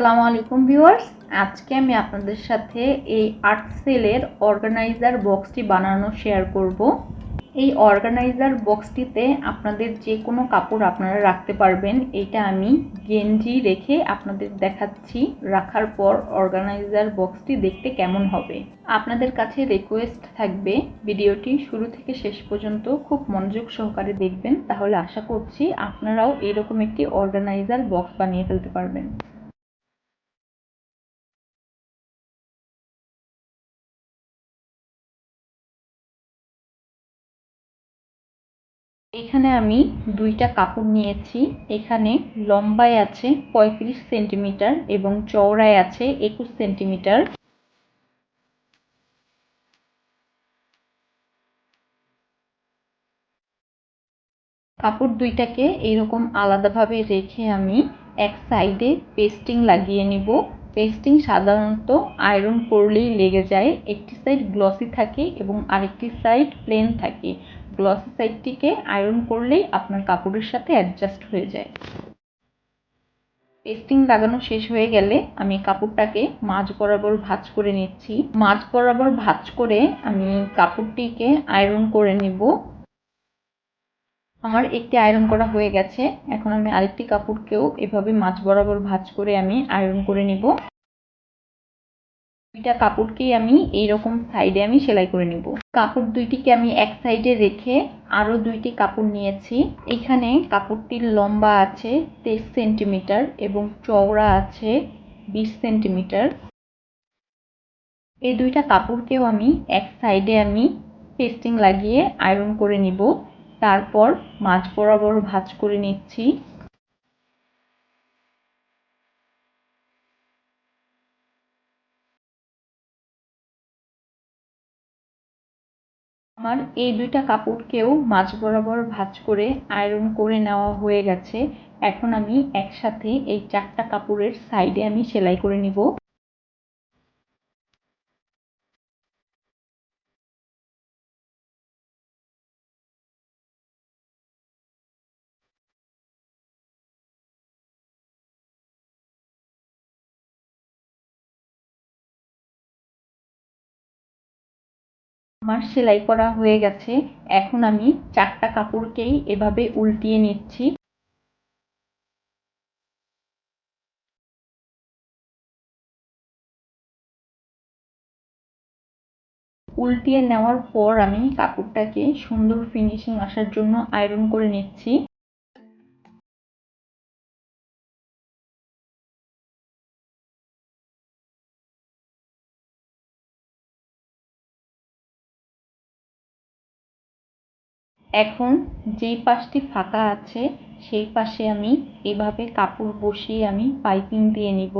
আসসালামু আলাইকুম ভিউয়ার্স। আজকে আমি আপনাদের সাথে এই আর্ট সেলের অর্গানাইজার বক্সটি বানানো শেয়ার করব। এই অর্গানাইজার বক্সটিতে আপনাদের যে কোনো কাপড় আপনারা রাখতে পারবেন। এটা আমি গেঞ্জি রেখে আপনাদের দেখাচ্ছি। রাখার পর অর্গানাইজার বক্সটি দেখতে কেমন হবে। আপনাদের কাছে রিকোয়েস্ট থাকবে। ভিডিওটি শুরু থেকে শেষ পর্যন্ত খুব মনোযোগ সহকারে দেখবেন। তাহলে আশা করছি আপনারাও এরকম একটি অর্গানাইজার বক্স বানিয়ে ফেলতে পারবেন। এখানে আমি দুইটা কাপড় নিয়েছি। এখানে লম্বায় আছে পঁয়ত্রিশ সেন্টিমিটার এবং চওড়ায় আছে একুশ সেন্টিমিটার। কাপড় দুইটাকে এরকম আলাদাভাবে রেখে আমি এক সাইডে পেস্টিং লাগিয়ে নিব। পেস্টিং সাধারণত আয়রন করলেই লেগে যায়। একটি সাইড গ্লসি থাকে এবং আরেকটি সাইড প্লেন থাকে। গ্লসি সাইডটিকে আয়রন করলেই আপনার কাপড়ের সাথে অ্যাডজাস্ট হয়ে যায়। পেস্টিং লাগানো শেষ হয়ে গেলে আমি কাপড়টাকে মাঝ বরাবর ভাঁজ করে নিচ্ছি। মাঝ বরাবর ভাঁজ করে আমি কাপড়টিকে আয়রন করে নিব। আমার একটি আয়রন করা হয়ে গেছে। এখন আমি আরেকটি কাপড়কেও এভাবে মাছ বরাবর ভাঁজ করে আমি আয়রন করে নিব। দুইটা কাপড়কেই আমি এইরকম সাইডে আমি সেলাই করে নিব। কাপড় দুইটিকে আমি এক সাইডে রেখে আরও দুইটি কাপড় নিয়েছি। এখানে কাপড়টির লম্বা আছে তেইশ সেন্টিমিটার এবং চওড়া আছে বিশ সেন্টিমিটার। এই দুইটা কাপড়কেও আমি এক সাইডে আমি পেস্টিং লাগিয়ে আয়রন করে নিব। তারপর মাছ বরাবর ভাঁজ করে নিচ্ছি। আমার এই দুইটা কাপড়কেও মাঝ বরাবর ভাঁজ করে আয়রন করে নেওয়া হয়ে গেছে। এখন আমি একসাথে এই চারটা কাপড়ের সাইডে আমি সেলাই করে নিব। আমার সেলাই করা হয়ে গেছে। এখন আমি চারটা কাপড়কেই এভাবে উল্টিয়ে নিচ্ছি। উল্টিয়ে নেওয়ার পর আমি কাপড়টাকে সুন্দর ফিনিশিং আসার জন্য আয়রন করে নিচ্ছি। এখন যেই পাশটি ফাঁকা আছে, সেই পাশে আমি এভাবে কাপড় বসিয়ে আমি পাইপিং দিয়ে নিব।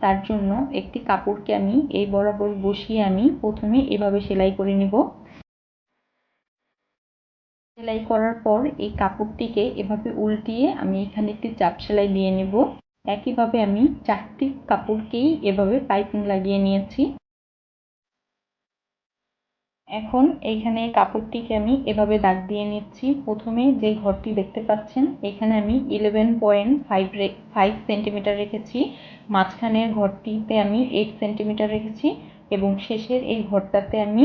তার জন্য একটি কাপড়কে আমি এই বরাবর বসিয়ে আমি প্রথমে এভাবে সেলাই করে নিব। সেলাই করার পর এই কাপড়টিকে এভাবে উল্টিয়ে আমি এখানে একটি চাপ সেলাই দিয়ে নেব। একইভাবে আমি চারটি কাপড়কেই এভাবে পাইপিং লাগিয়ে নিয়েছি। এখন এইখানে কাপড়টিকে আমি এভাবে দাগ দিয়ে নিচ্ছি। প্রথমে যে ঘরটি দেখতে পাচ্ছেন, এখানে আমি eleven point five five centimetres রেখেছি। মাঝখানের ঘরটিতে আমি এইট সেন্টিমিটার রেখেছি এবং শেষের এই ঘরটাতে আমি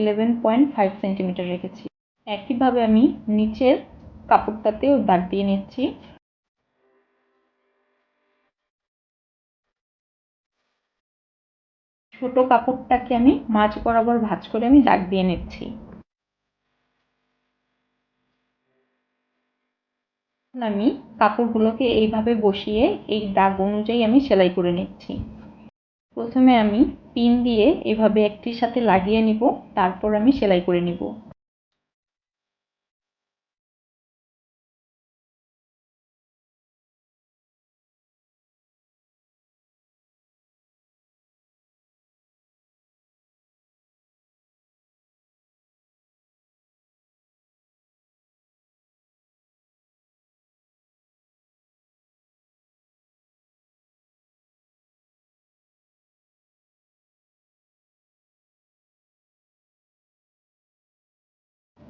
ইলেভেন পয়েন্ট ফাইভ সেন্টিমিটার রেখেছি। একইভাবে আমি নিচের কাপড়টাতেও দাগ দিয়ে নিচ্ছি। ছোট কাপড়টাকে আমি মাছ বরাবর ভাঁজ করে আমি দাগ দিয়ে নিচ্ছি। আমি কাপড়গুলোকে এইভাবে বসিয়ে এই দাগ অনুযায়ী আমি সেলাই করে নিচ্ছি। প্রথমে আমি পিন দিয়ে এভাবে একটির সাথে লাগিয়ে নিব, তারপর আমি সেলাই করে নিব।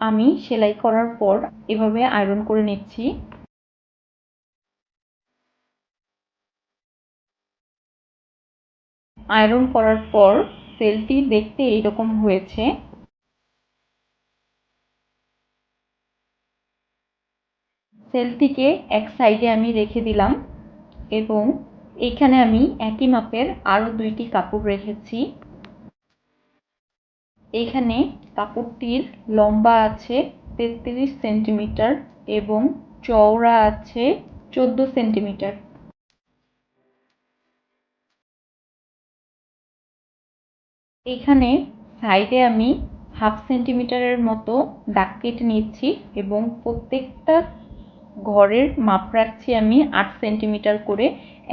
আমি সেলাই করার পর এভাবে আয়রন করে নিচ্ছি। আয়রন করার পর সেলটি দেখতে এইরকম হয়েছে। সেলটিকে এক সাইডে আমি রেখে দিলাম এবং এখানে আমি একই মাপের আরও দুইটি কাপড় রেখেছি। এখানে কাপড়টির লম্বা আছে তেত্রিশ সেন্টিমিটার এবং চওড়া আছে চোদ্দ সেন্টিমিটার। এখানে সাইডে আমি হাফ সেন্টিমিটারের মতো দাগ কেটে নিচ্ছি এবং প্রত্যেকটা ঘরের মাপ রাখছি আমি আট সেন্টিমিটার করে।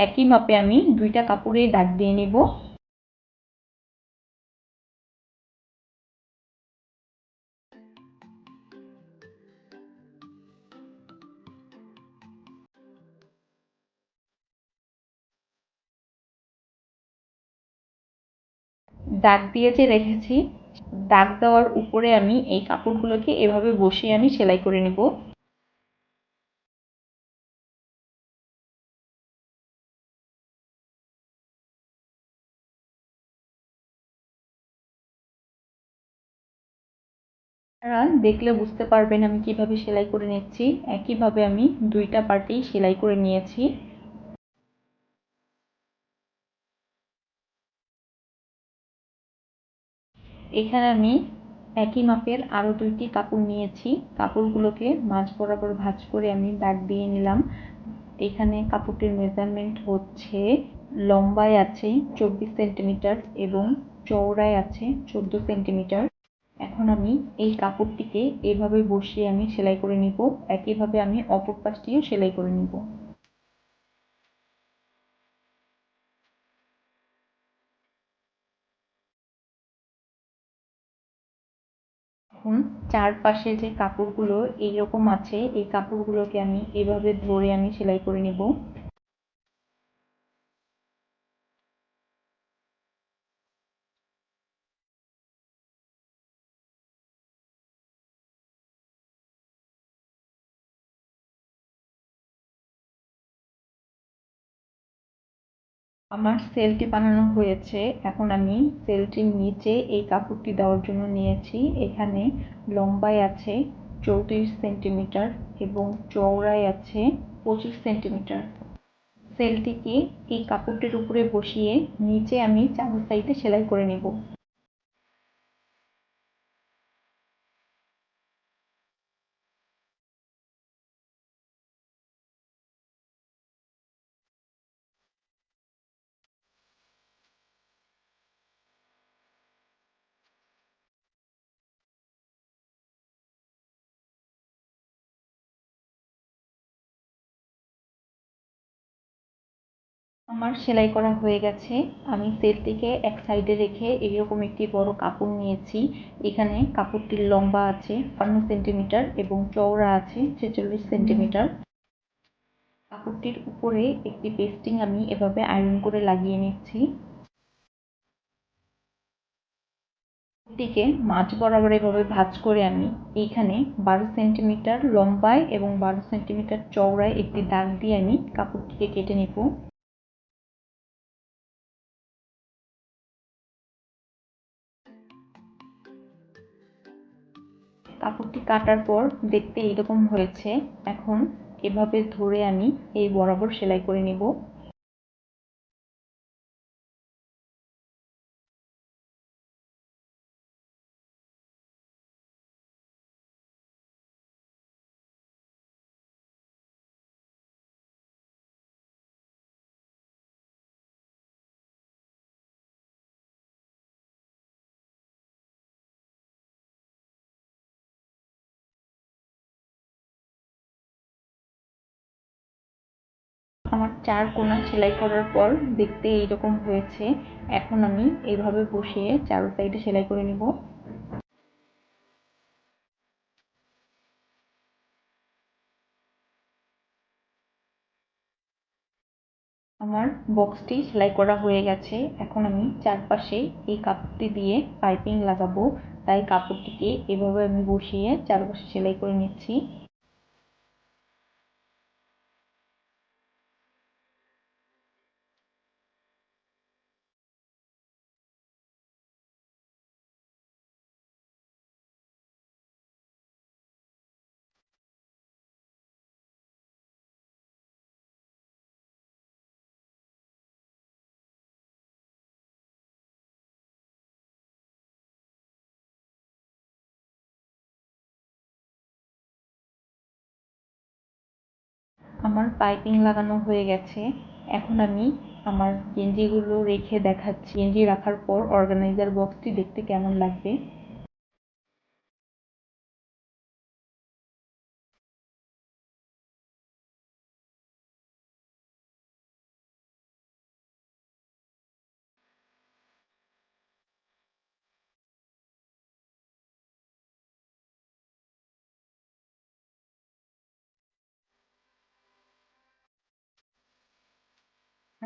একই মাপে আমি দুইটা কাপড়েই দাগ দিয়ে নেব। দাগ দিয়ে যে রেখেছি, দাগ দেওয়ার উপরে আমি এই কাপড়গুলোকে এভাবে বসিয়ে আমি সেলাই করে নেব। আপনারা দেখলে বুঝতে পারবেন আমি কীভাবে সেলাই করে নিচ্ছি। একইভাবে আমি দুইটা পার্টেই সেলাই করে নিয়েছি। এখানে আমি একই মাপের আরও দুইটি কাপড় নিয়েছি। কাপড়গুলোকে মাঝ বরাবর ভাঁজ করে আমি দাগ দিয়ে নিলাম। এখানে কাপড়টির মেজারমেন্ট হচ্ছে লম্বায় আছে চব্বিশ সেন্টিমিটার এবং চওড়ায় আছে চোদ্দ সেন্টিমিটার। এখন আমি এই কাপড়টিকে এভাবে বসিয়ে আমি সেলাই করে নিব। একইভাবে আমি অপর পাশটিও সেলাই করে নিব। এখন চারপাশে যে কাপড়গুলো এইরকম আছে, এই কাপড়গুলোকে আমি এভাবে ধরে আমি সেলাই করে নিব। আমার সেলটি বানানো হয়েছে। এখন আমি সেলটির নিচে এই কাপড়টি দেওয়ার জন্য নিয়েছি। এখানে লম্বায় আছে চৌত্রিশ সেন্টিমিটার এবং চওড়ায় আছে পঁচিশ সেন্টিমিটার। সেলটিকে এই কাপড়টির উপরে বসিয়ে নিচে আমি চামচ সাইডে সেলাই করে নেব। আমার সেলাই করা হয়ে গেছে। আমি সেলটিকে এক সাইডে রেখে এইরকম একটি বড় কাপড় নিয়েছি। এখানে কাপড়টির লম্বা আছে বান্ন সেন্টিমিটার এবং চওড়া আছে, ছেচল্লিশ সেন্টিমিটার। কাপড়টির উপরে একটি পেস্টিং আমি এভাবে আয়রন করে লাগিয়ে নিচ্ছি। টিকে মাঝ বরাবর এভাবে ভাঁজ করে আমি এইখানে বারো সেন্টিমিটার লম্বায় এবং বারো সেন্টিমিটার চওড়ায় একটি দাগ দিয়ে আমি কাপড়টিকে কেটে নেব। কাপড়টি কাটার পর দেখতে এইরকম হয়েছে। এখন এভাবে ধরে আমি এই বরাবর সেলাই করে নেব। আমার চার কোনা সেলাই করার পর দেখতে এইরকম হয়েছে। এখন আমি এইভাবে বসিয়ে চারো সাইডে সেলাই করে নিব। আমার বক্সটি সেলাই করা হয়ে গেছে। এখন আমি চারপাশে এই কাপড়টি দিয়ে পাইপিং লাগাবো। তাই কাপড়টিকে এভাবে আমি বসিয়ে চারপাশে সেলাই করে নিচ্ছি। আমার পাইপিং লাগানো হয়ে গেছে। এখন আমি আমার গেঞ্জিগুলো রেখে দেখাচ্ছি। গেঞ্জি রাখার পর অর্গানাইজার বক্সটি দেখতে কেমন লাগবে?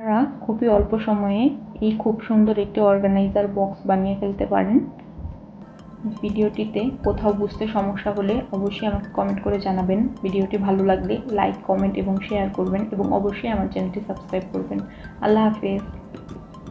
আপনারা খুবই অল্প সময়ে এই খুব সুন্দর একটি অর্গানাইজার বক্স বানিয়ে ফেলতে পারেন। ভিডিওটিতে কোথাও বুঝতে সমস্যা হলে অবশ্যই আমাকে কমেন্ট করে জানাবেন। ভিডিওটি ভালো লাগলে লাইক কমেন্ট এবং শেয়ার করবেন এবং অবশ্যই আমার চ্যানেলটি সাবস্ক্রাইব করবেন। আল্লাহ হাফেজ।